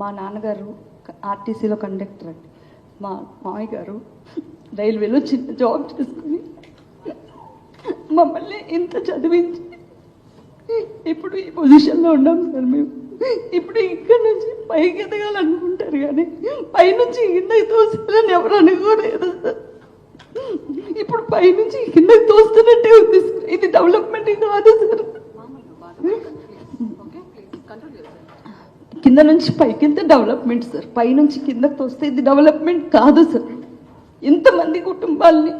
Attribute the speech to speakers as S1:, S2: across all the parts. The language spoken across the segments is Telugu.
S1: మా నాన్నగారు ఆర్టీసీలో కండక్టర్ అండి. మా మామయ్య గారు రైల్వేలో చిన్న జాబ్ చేసుకుని మమ్మల్ని ఇంత చదివించి ఇప్పుడు ఈ పొజిషన్లో ఉన్నాం సార్ మేము. ఇప్పుడు ఇక్కడ నుంచి పైకి ఎదగాలనుకుంటారు కానీ పైనుంచి కిందకి తోస్తారని ఎవరు అనుకోలేదు సార్. ఇప్పుడు పైనుంచి కిందకి తోస్తున్నట్టే ఉంది సార్. ఇది డెవలప్మెంట్ కాదు సార్. కింద నుంచి పైకి వెళ్తే డెవలప్మెంట్ సార్ పైనుంచి కిందకి తోస్తే ఇది డెవలప్మెంట్ కాదు సార్ ఇంతమంది కుటుంబాల్ని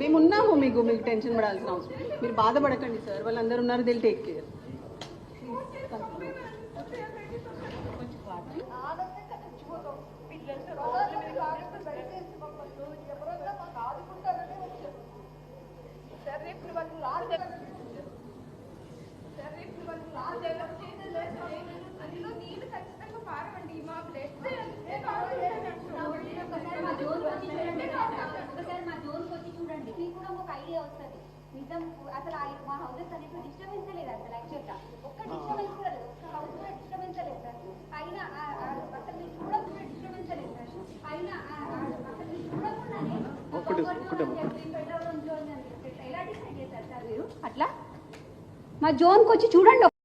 S2: మేము ఉన్నాము మీకు మీకు టెన్షన్ పడాల్సిన అవసరం మీరు బాధపడకండి సార్ వాళ్ళందరూ ఉన్నారు దిల్ టేక్ కేర్
S3: నీళ్ళు ఖచ్చితంగా పారవండి మా బ్లడ్
S4: ఒకసారి మా జోన్కి వచ్చి చూడండి ఒకసారి మా జోన్కి వచ్చి చూడండి మీకు కూడా ఒక ఐడియా వస్తుంది నిజం అసలు ఆ- మా హౌసెస్ అనేవి డిస్టర్బెన్స్ లేదు అసలు యాక్చువల్గా ఒక్క డిస్టర్బెన్స్ కూడా లేదు. ఒక్క హౌస్ కూడా డిస్టర్బెన్స్ లేదు సార్. అయినా అసలు మీరు చూడకుండా డిస్టర్బెన్స్ లేదు సార్. అయినా అసలు మీరు చూడకుండానే ఎలా డిసైడ్ చేశారు సార్ మీరు? అట్లా? మా జోన్కి వచ్చి చూడండి